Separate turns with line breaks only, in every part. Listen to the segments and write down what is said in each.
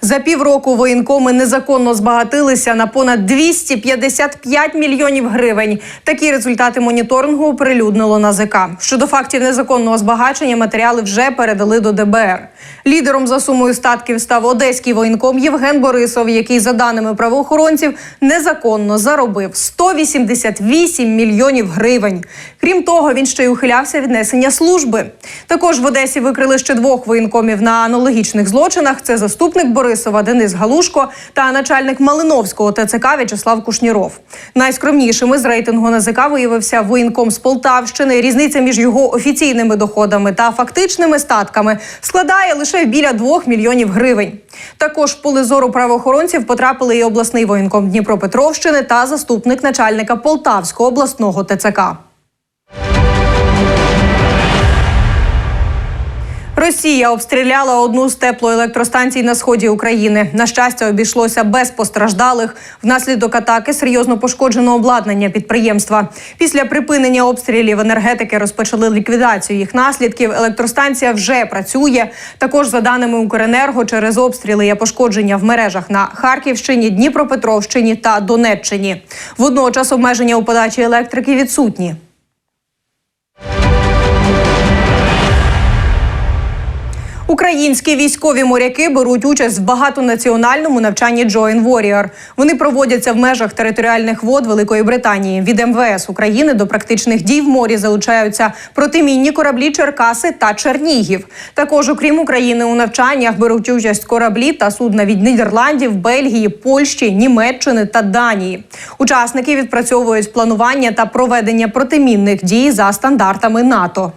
За півроку воєнкоми незаконно збагатилися на понад 255 мільйонів гривень. Такі результати моніторингу оприлюднило НАЗК. Щодо фактів незаконного збагачення, матеріали вже передали до ДБР. Лідером за сумою статків став одеський воєнком Євген Борисов, який, за даними правоохоронців, незаконно заробив 188 мільйонів гривень. Крім того, він ще й ухилявся від несення служби. Також в Одесі викрили ще двох воєнкомів на аналогічних злочинах. Це заступник Борисова Денис Галушко та начальник Малиновського ТЦК В'ячеслав Кушніров. Найскромнішими з рейтингу НАЗК виявився воєнком з Полтавщини. Різниця між його офіційними доходами та фактичними статками складає лише біля 2 мільйонів гривень. Також в поле зору правоохоронців потрапили і обласний воєнком Дніпропетровщини та заступник начальника Полтавського обласного ТЦК. Росія обстріляла одну з теплоелектростанцій на сході України. На щастя, обійшлося без постраждалих. Внаслідок атаки серйозно пошкоджено обладнання підприємства. Після припинення обстрілів енергетики розпочали ліквідацію їх наслідків. Електростанція вже працює. Також, за даними Укренерго, через обстріли є пошкодження в мережах на Харківщині, Дніпропетровщині та Донеччині. Водночас обмеження у подачі електрики відсутні. Українські військові моряки беруть участь в багатонаціональному навчанні Join Warrior. Вони проводяться в межах територіальних вод Великої Британії. Від МВС України до практичних дій в морі залучаються протимінні кораблі Черкаси та Чернігів. Також, окрім України, у навчаннях беруть участь кораблі та судна від Нідерландів, Бельгії, Польщі, Німеччини та Данії. Учасники відпрацьовують планування та проведення протимінних дій за стандартами НАТО.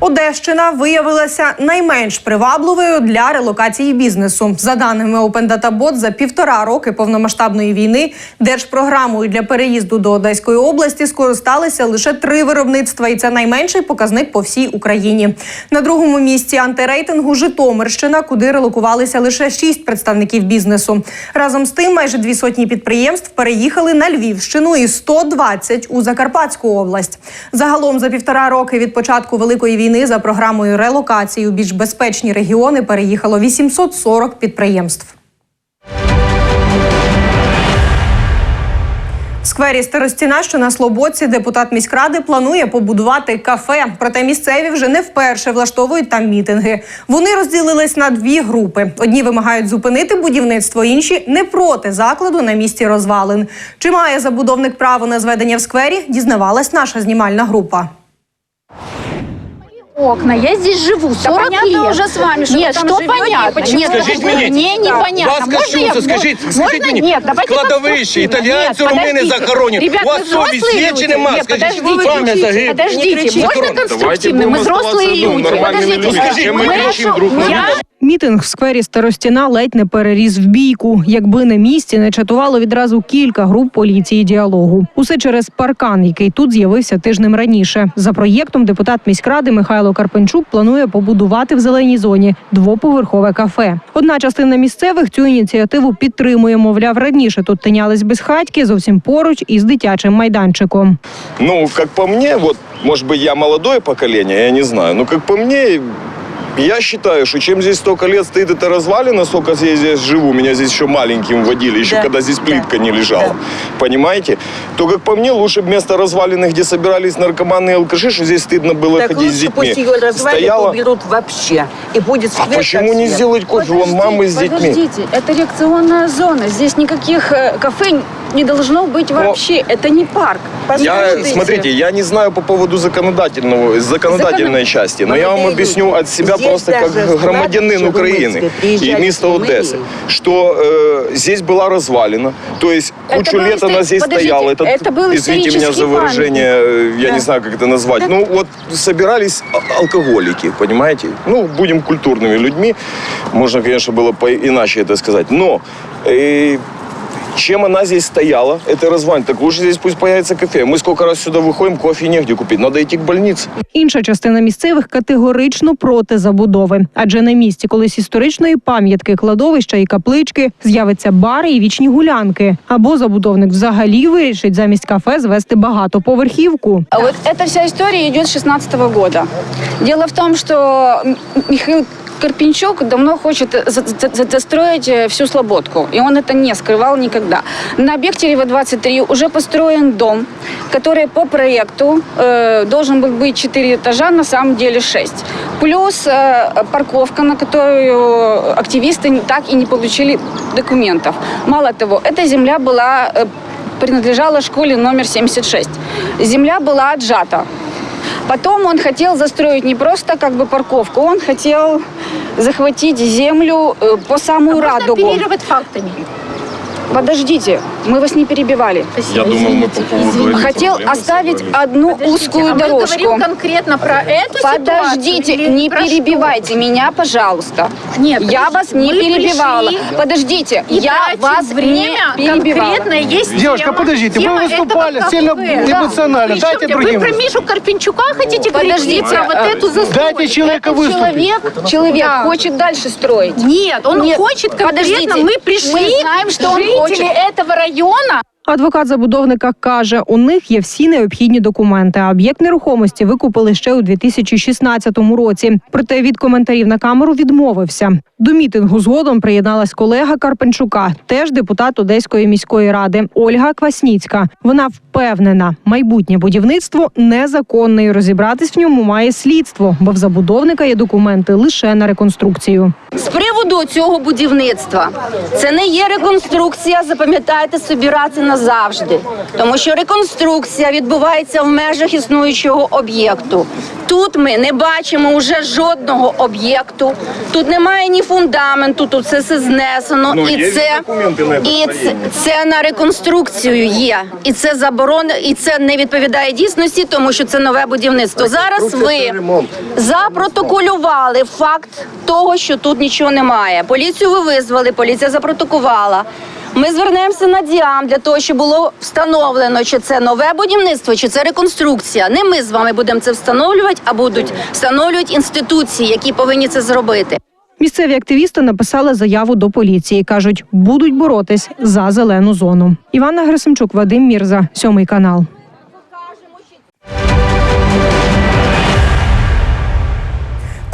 Одещина виявилася найменш привабливою для релокації бізнесу. За даними Open Data Bot, за півтора роки повномасштабної війни держпрограмою для переїзду до Одеської області скористалися лише три виробництва, і це найменший показник по всій Україні. На другому місці антирейтингу Житомирщина, куди релокувалися лише шість представників бізнесу. Разом з тим, майже дві сотні підприємств переїхали на Львівщину і 120 у Закарпатську область. Загалом за півтора роки від початку великої війни за програмою релокації у більш безпечні регіони переїхало 840 підприємств. Сквері Старостіна, що на Слободці, депутат міськради планує побудувати кафе. Проте місцеві вже не вперше влаштовують там мітинги. Вони розділились на дві групи: одні вимагають зупинити будівництво, інші не проти закладу на місці розвалин. Чи має забудовник право на зведення в сквері? Дізнавалась наша знімальна група.
окна. Я здесь живу 40
понятно
лет.
уже с вами, что
Нет,
вы там
что
живете,
понятно?
почему
Нет,
вы
Скажіть
живете.
мені,
мне непонятно.
Вас
Можно
кощунство,
я-
скажіть,
можно?
скажіть мені,
Нет, давайте
складовище,
конструктивно.
італійці
Нет,
румини
подождите.
захоронені.
Ребят,
У вас
мы взрослые
совість є
люди.
чи нема?
Нет,
Скажіть,
подождите,
пам'ять загибло.
подождите,
кричите.
можно
Давайте
конструктивно?
будем
Мы взрослые
оставаться, ну,
люди.
нормальными
Подождите,
людьми.
скажите,
Чем мы
мы
кричим друг на
Я-
друга?
Мітинг в сквері Старостіна ледь не переріс в бійку. Якби на місці не чатувало відразу кілька груп поліції діалогу. Усе через паркан, який тут з'явився тижнем раніше. За проєктом депутат міськради Михайло Карпенчук планує побудувати в зеленій зоні двоповерхове кафе. Одна частина місцевих цю ініціативу підтримує. Мовляв, раніше тут тинялись безхатьки зовсім поруч із дитячим майданчиком.
Ну, как по мне, вот, может быть, я молодое поколение, я не знаю, но как по мне, я считаю, что чем здесь столько лет стоит эта развалина, сколько я здесь живу, меня здесь еще маленьким водили, еще
Да,
когда здесь
да,
плитка не лежала,
да.
понимаете? То, как по мне, лучше бы вместо развалины, где собирались наркоманы и алкаши, что здесь стыдно было
Так
ходить с
лучше
детьми.
пусть ее развалины
Стояла...
уберут вообще. И будет
А
сквер
почему
как
не
свет.
сделать кофе? Вон мамы с детьми.
Подождите, это реакционная зона. Здесь никаких э, кафе не должно быть вообще. Это не парк.
Я, смотрите, я не знаю по поводу законодательного, законодательной части, но я вам
Молодые
объясню
люди,
от себя
здесь
просто как
складчик
Украины и места. Одессы, что э, здесь была развалина, то есть кучу лет она здесь
подождите,
стояла. Это,
это был
извините меня за выражение, э, я
Да.
не знаю, как это назвать. Ну вот собирались а- алкоголики, понимаете? Ну, будем культурными людьми, можно, конечно, было по- иначе это сказать, но... э, чем она здесь стояла, это развалина. Так лучше здесь пусть появится кафе. Мы сколько раз сюда выходим, кофе негде купить. Надо идти к больнице.
Інша частина місцевих категорично проти забудови, адже на місці колись історичної пам'ятки, кладовища і каплички з'явиться бари і вічні гулянки. Або забудовник взагалі вирішить замість кафе звести багатоповерхівку.
А вот эта вся история идет с 16 года. Дело в том, что М- Михаил Карпинчук давно хочет за- за- за- застроить э, всю Слободку, и он это не скрывал никогда. На Бехтерева 23 уже построен дом, который по проекту э, должен был быть 4 этажа, на самом деле 6. Плюс э, парковка, на которую активисты так и не получили документов. Мало того, эта земля была э, принадлежала школе номер 76. Земля была отжата. Потом он хотел застроить не просто как бы парковку, он хотел захватить землю э, по самую радугу.
оперировать фактами.
Подождите, мы вас не перебивали.
Я думал, мы по поводу
Хотел оставить одну узкую
а мы
дорожку.
говорим конкретно про эту
Подождите,
ситуацию
не
про что?
перебивайте меня, пожалуйста.
Нет,
я вас не перебивала.
пришли
Подождите,
и
я вас
время
не перебивала.
конкретно есть
Девушка,
тема.
подождите,
Тема
вы выступали сильно
кафе.
эмоционально.
Причем
Дайте
вы
другим.
про Мишу Карпинчука хотите
Подождите,
а вот эту застройку?
Дайте человека выступить.
Человек, человек
Да.
хочет дальше строить.
Нет, он
Нет,
хочет конкретно.
подождите,
мы пришли,
мы знаем, что он
жители
хочет.
этого района.
Адвокат забудовника каже, у них є всі необхідні документи. А об'єкт нерухомості викупили ще у 2016 році. Проте від коментарів на камеру відмовився. До мітингу згодом приєдналась колега Карпенчука, теж депутат Одеської міської ради Ольга Квасніцька. Вона впевнена, майбутнє будівництво незаконне і розібратись в ньому має слідство, бо в забудовника є документи лише на реконструкцію.
З приводу цього будівництва це не є реконструкція. Запам'ятайте собі раз і назавжди, тому що реконструкція відбувається в межах існуючого об'єкту. Тут ми не бачимо вже жодного об'єкту. Тут немає ні фундаменту, тут все, все знесено.
Ну,
і
це,
і це, це на реконструкцію є. І це заборона, і це не відповідає дійсності, тому що це нове будівництво. Зараз ви запротоколювали факт того, що тут нічого немає. Поліцію ви визвали, поліція запротокувала. Ми звернемося на діам для того, щоб було встановлено, чи це нове будівництво, чи це реконструкція. Не ми з вами будемо це встановлювати, а будуть встановлювати інституції, які повинні це зробити.
Місцеві активісти написали заяву до поліції. кажуть, будуть боротись за зелену зону. Івана Герасимчук, Вадим Мірза, сьомий канал.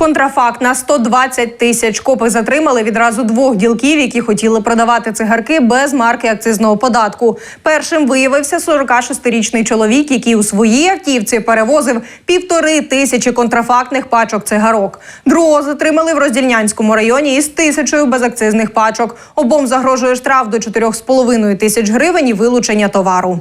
Контрафакт на 120 тисяч копи затримали відразу двох ділків, які хотіли продавати цигарки без марки акцизного податку. Першим виявився 46-річний чоловік, який у своїй автівці перевозив півтори тисячі контрафактних пачок цигарок. Другого затримали в Роздільнянському районі із тисячою безакцизних пачок. Обом загрожує штраф до 4,5 тисяч гривень і вилучення товару.